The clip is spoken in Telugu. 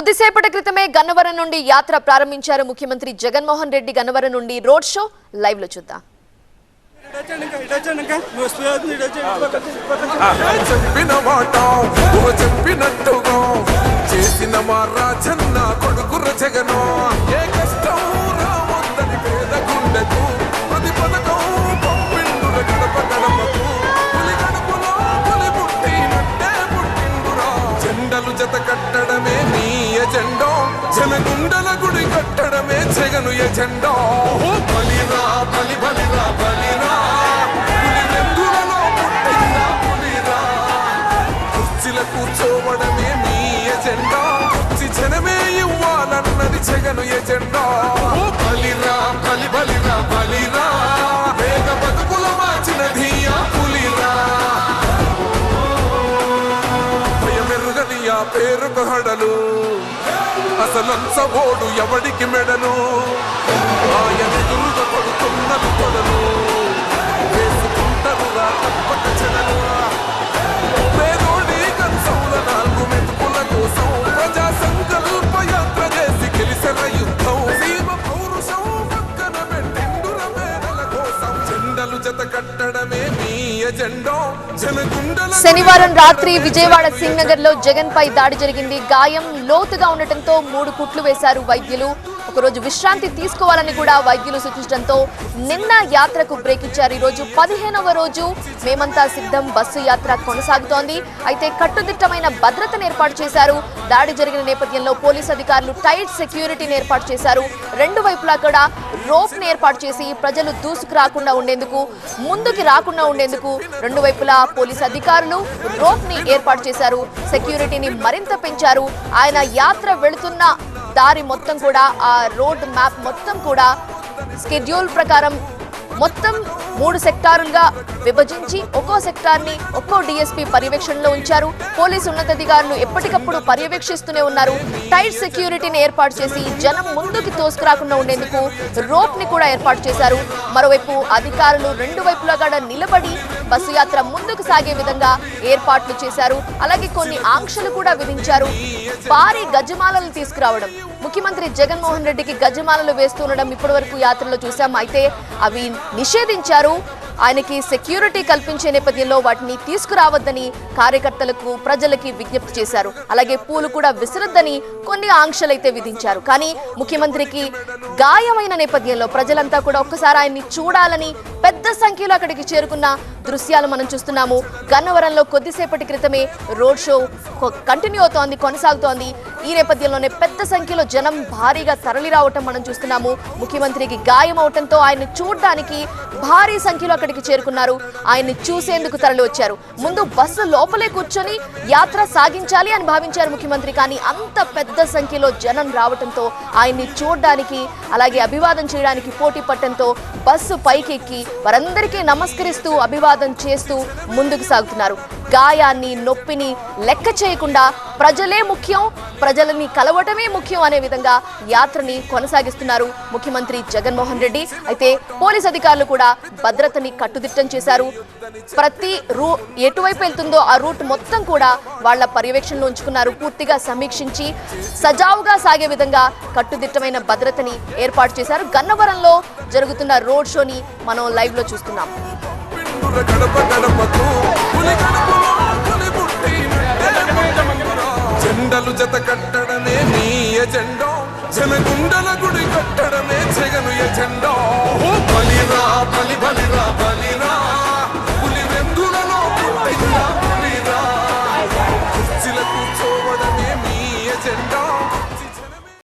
కొద్దిసేపటి క్రితమే గన్నవరం నుండి యాత్ర ప్రారంభించారు ముఖ్యమంత్రి జగన్మోహన్ రెడ్డి. గన్నవరం నుండి రోడ్ షో లైవ్లో చూద్దాం చెప్పినట్టుగా చేసిన మా రాజన్న కొడుకుర జగను. జనగుండల గుడి కట్టడమే జగను ఎజెండో. బలిరా బలి బలిరా బలిరా. కుర్చీల కూర్చోవడమే మీ ఎజెండా. కుర్చీ జనమే ఇవ్వాలన్నది జగను ఎజెండా. పేరుకు హడలు ఓడు ఎవడికి మెడలు? శనివారం రాత్రి విజయవాడ సింగ్ నగర్లో జగన్ పై దాడి జరిగింది. గాయం లోతుగా ఉండటంతో మూడు కుట్లు వేశారు వైద్యులు. ఒకరోజు విశ్రాంతి తీసుకోవాలని కూడా వైద్యులు సూచించడంతో నిన్న యాత్రకు బ్రేక్ ఇచ్చారు. ఈరోజు పదిహేనవ రోజు మేమంతా సిద్ధం బస్సు యాత్ర కొనసాగుతోంది. అయితే కట్టుదిట్టమైన భద్రతను ఏర్పాటు చేశారు. దాడి జరిగిన నేపథ్యంలో పోలీస్ అధికారులు టైట్ సెక్యూరిటీని ఏర్పాటు చేశారు. రెండు వైపులా కూడా రోప్ని ఏర్పాటు చేసి ప్రజలు దూసుకు రాకుండా ఉండేందుకు ముందుకి రాకుండా ఉండేందుకు రెండు వైపులా పోలీస్ అధికారులు రోప్ని ఏర్పాటు చేశారు. సెక్యూరిటీని మరింత పెంచారు. ఆయన యాత్ర వెళుతున్న దారి మొత్తం కూడా ఆ రోడ్ మ్యాప్ మొత్తం కూడా స్కెడ్యూల్ ప్రకారం మొత్తం మూడు సెక్టారులుగా విభజించి ఒక్కో సెక్టార్ని ఒక్కో డిఎస్పీ పర్యవేక్షణలో ఉంచారు. పోలీసు ఉన్నతాధికారులు ఎప్పటికప్పుడు పర్యవేక్షిస్తూనే ఉన్నారు. టైట్ సెక్యూరిటీని ఏర్పాటు చేసి జనం ముందుకు తోసుకురాకుండా ఉండేందుకు రోప్ని కూడా ఏర్పాటు చేశారు. మరోవైపు అధికారులు రెండు వైపులా కూడా నిలబడి బస్సు యాత్ర ముందుకు సాగే విధంగా ఏర్పాట్లు చేశారు. అలాగే కొన్ని ఆంక్షలు కూడా విధించారు. భారీ గజమాలను తీసుకురావడం. ముఖ్యమంత్రి జగన్మోహన్ రెడ్డికి గజమాలలు వేస్తూ ఉండడం ఇప్పటి వరకు యాత్రలో చూసాం అయితే అవి నిషేధించారు. ఆయనకి సెక్యూరిటీ కల్పించే నేపథ్యంలో వాటిని తీసుకురావద్దని కార్యకర్తలకు ప్రజలకి విజ్ఞప్తి చేశారు. అలాగే పూలు కూడా విసరొద్దని కొన్ని ఆంక్షలైతే విధించారు. కానీ ముఖ్యమంత్రికి గాయమైన నేపథ్యంలో ప్రజలంతా కూడా ఒక్కసారి ఆయన్ని చూడాలని పెద్ద సంఖ్యలో అక్కడికి చేరుకున్న దృశ్యాలు మనం చూస్తున్నాము. గన్నవరంలో కొద్దిసేపటి క్రితమే రోడ్ షో కంటిన్యూ అవుతోంది కొనసాగుతోంది. ఈ నేపథ్యంలోనే పెద్ద సంఖ్యలో జనం భారీగా తరలి రావటం మనం చూస్తున్నాము. ముఖ్యమంత్రికి గాయం అవటంతో ఆయన్ని చూడడానికి భారీ సంఖ్యలో అక్కడికి చేరుకున్నారు. ఆయన్ని చూసేందుకు తరలి వచ్చారు. ముందు బస్సు లోపలే కూర్చొని యాత్ర సాగించాలి అని భావించారు ముఖ్యమంత్రి. కానీ అంత పెద్ద సంఖ్యలో జనం రావటంతో ఆయన్ని చూడడానికి అలాగే అభివాదం చేయడానికి పోటీ పట్టడంతో బస్సు పైకెక్కి వారందరికీ నమస్కరిస్తూ అభివాదం చేస్తూ ముందుకు సాగుతున్నారు. గాయాన్ని నొప్పిని లెక్క చేయకుండా ప్రజలే ముఖ్యం ప్రజలని కలవటమే ముఖ్యం అనే విధంగా యాత్రని కొనసాగిస్తున్నారు ముఖ్యమంత్రి జగన్మోహన్ రెడ్డి. అయితే పోలీస్ అధికారులు కూడా భద్రతని కట్టుదిట్టం చేశారు. ప్రతి రూ ఎటువైపు వెళ్తుందో ఆ రూట్ మొత్తం కూడా వాళ్ళ పర్యవేక్షణలో ఉంచుకున్నారు. పూర్తిగా సమీక్షించి సజావుగా సాగే విధంగా కట్టుదిట్టమైన భద్రతని ఏర్పాటు చేశారు. గన్నవరంలో జరుగుతున్న రోడ్ షోని మనం లైవ్లో చూస్తున్నాం జెండలు జత కట్టడమే నీ ఎజెండో. జనగుండల గుడి కట్టడమే జగను ఎజెండో.